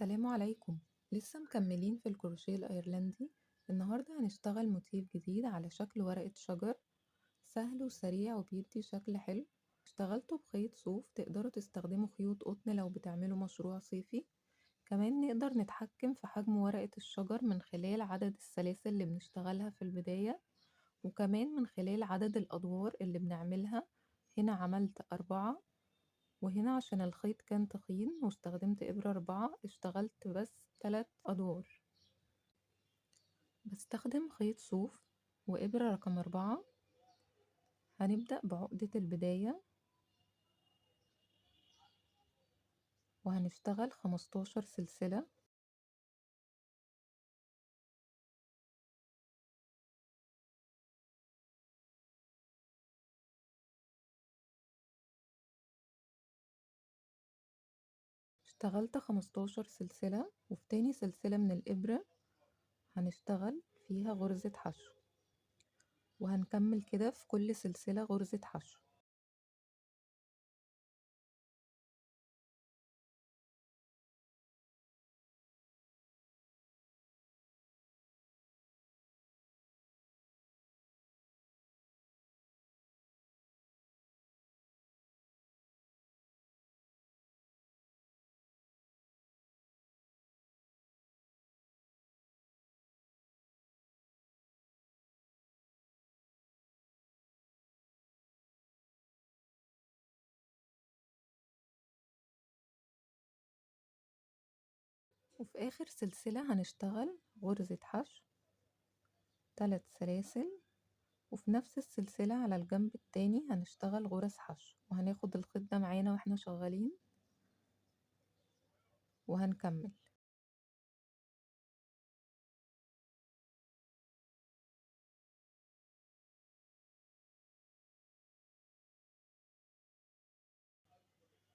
السلام عليكم. لسه مكملين في الكروشيه الأيرلندي. النهاردة هنشتغل موتيف جديد على شكل ورقة شجر. سهل وسريع وبيدي شكل حلو. اشتغلته بخيط صوف تقدروا تستخدموا خيوط قطن لو بتعملوا مشروع صيفي. كمان نقدر نتحكم في حجم ورقة الشجر من خلال عدد السلاسل اللي بنشتغلها في البداية وكمان من خلال عدد الأدوار اللي بنعملها. هنا عملت أربعة. وهنا عشان الخيط كان تخين واستخدمت إبرة أربعة اشتغلت بس تلات أدوار. بستخدم خيط صوف وإبرة رقم أربعة. هنبدأ بعقدة البداية. وهنشتغل خمستاشر سلسلة. اشتغلت خمستاشر سلسلة وفي تاني سلسلة من الإبرة هنشتغل فيها غرزة حشو. وهنكمل كده في كل سلسلة غرزة حشو. وفي آخر سلسلة هنشتغل غرزة حشو تلات سلاسل وفي نفس السلسلة على الجنب التاني هنشتغل غرز حشو وهناخد الخيط ده معانا وإحنا شغالين وهنكمل.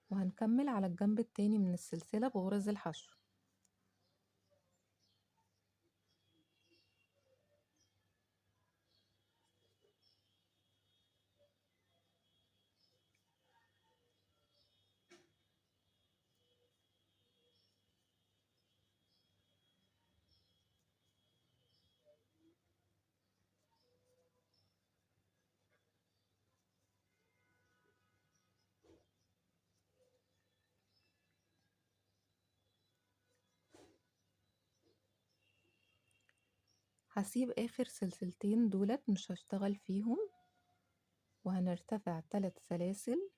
وهنكمل على الجنب التاني من السلسلة بغرز الحشو. هسيب آخر سلسلتين دولت مش هشتغل فيهم وهنرتفع تلات سلاسل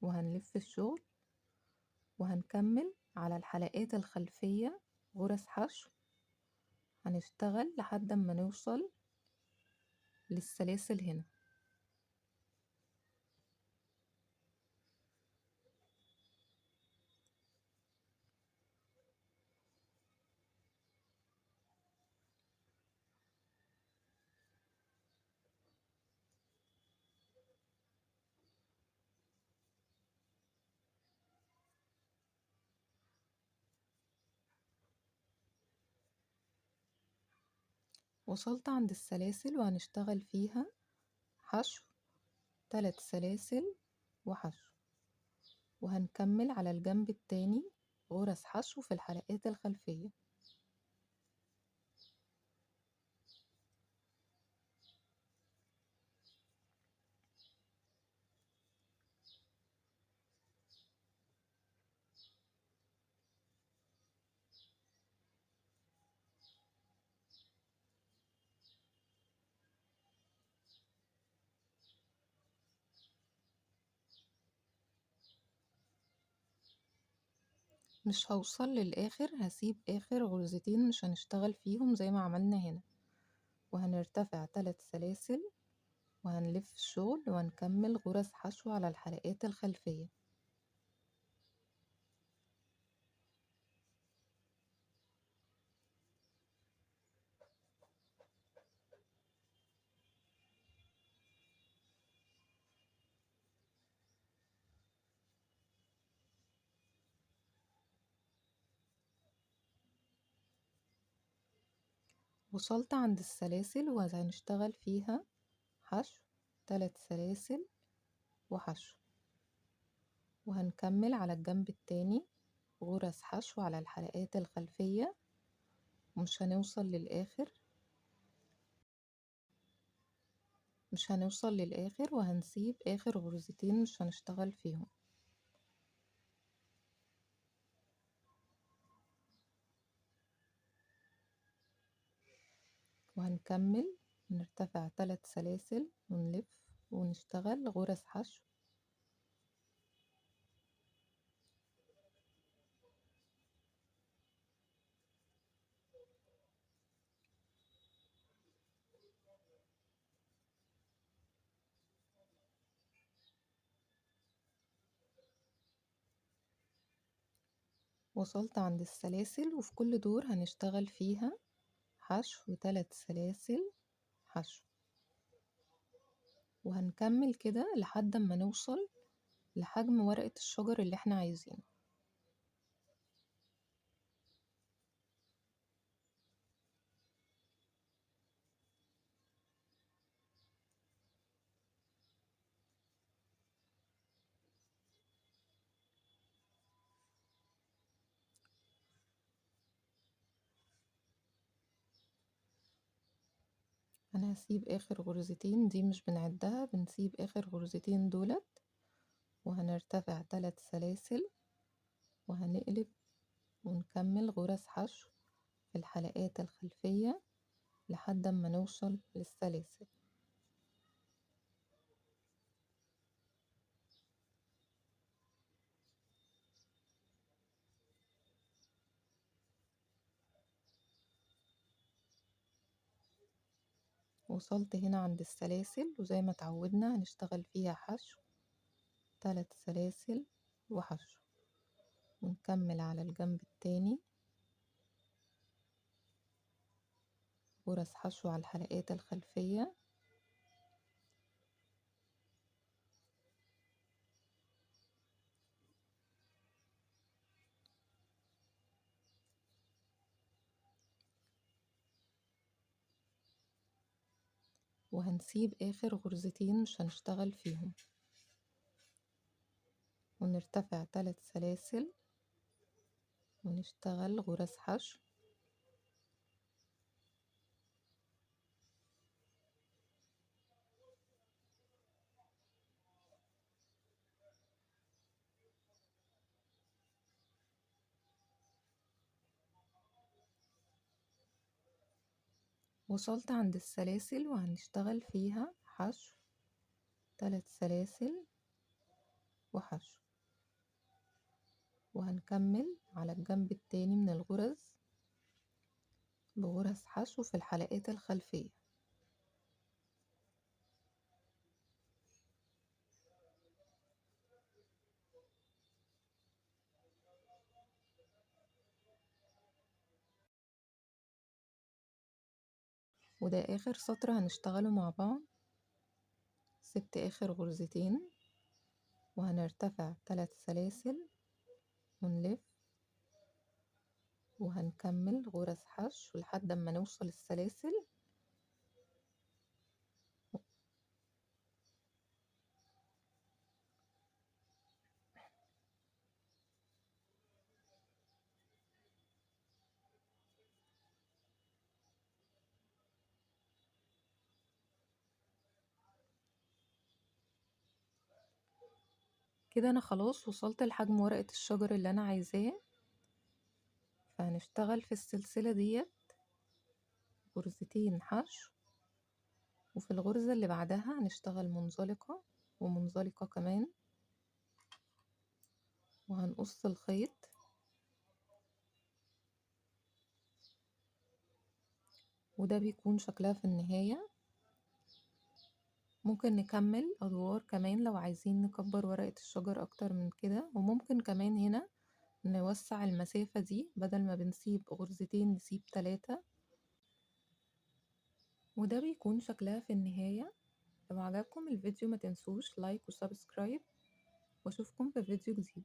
وهنلف الشغل وهنكمل على الحلقات الخلفية غرز حشو. هنشتغل لحد ما نوصل للسلاسل هنا. وصلت عند السلاسل وهنشتغل فيها. حشو تلات سلاسل وحشو. وهنكمل على الجنب التاني غرز حشو في الحلقات الخلفية. مش هوصل للآخر هسيب آخر غرزتين مش هنشتغل فيهم زي ما عملنا هنا. وهنرتفع تلات سلاسل وهنلف الشغل وهنكمل غرز حشو على الحلقات الخلفية. وصلت عند السلاسل وهنشتغل فيها. حشو تلات سلاسل وحشو. وهنكمل على الجنب التاني غرز حشو على الحلقات الخلفية. مش هنوصل للآخر. مش هنوصل للآخر وهنسيب آخر غرزتين مش هنشتغل فيهم. وهنكمل. نرتفع تلات سلاسل ونلف ونشتغل غرز حشو. وصلت عند السلاسل وفي كل دور هنشتغل فيها. حشو تلات سلاسل حشو. وهنكمل كده لحد ما نوصل لحجم ورقة الشجر اللي إحنا عايزينه. أنا هسيب آخر غرزتين دي مش بنعدها بنسيب آخر غرزتين دولت وهنرتفع تلات سلاسل وهنقلب ونكمل غرز حشو في الحلقات الخلفية لحد ما نوصل للسلاسل. وصلت هنا عند السلاسل وزي ما اتعودنا هنشتغل فيها حشو. تلات سلاسل وحشو. ونكمل على الجنب التاني. غرز حشو على الحلقات الخلفية. وهنسيب آخر غرزتين مش هنشتغل فيهم. ونرتفع تلات سلاسل ونشتغل غرز حشو. وصلت عند السلاسل وهنشتغل فيها حشو تلات سلاسل وحشو. وهنكمل على الجنب التاني من الغرز بغرز حشو في الحلقات الخلفية. وده آخر سطر هنشتغله مع بعض. سبت آخر غرزتين. وهنرتفع تلات سلاسل. ونلف. وهنكمل غرز حشو لحد ما نوصل السلاسل. كده أنا خلاص وصلت لحجم ورقة الشجر اللي أنا عايزاه فهنشتغل في السلسلة ديت. غرزتين حشو. وفي الغرزة اللي بعدها هنشتغل منزلقة ومنزلقة كمان. وهنقص الخيط. وده بيكون شكلها في النهاية. ممكن نكمل أدوار كمان لو عايزين نكبر ورقة الشجر أكتر من كده وممكن كمان هنا نوسع المسافة دي بدل ما بنسيب غرزتين نسيب تلاتة. وده بيكون شكلها في النهاية. لو عجبكم الفيديو ما تنسوش لايك وسبسكرايب وأشوفكم في فيديو جديد.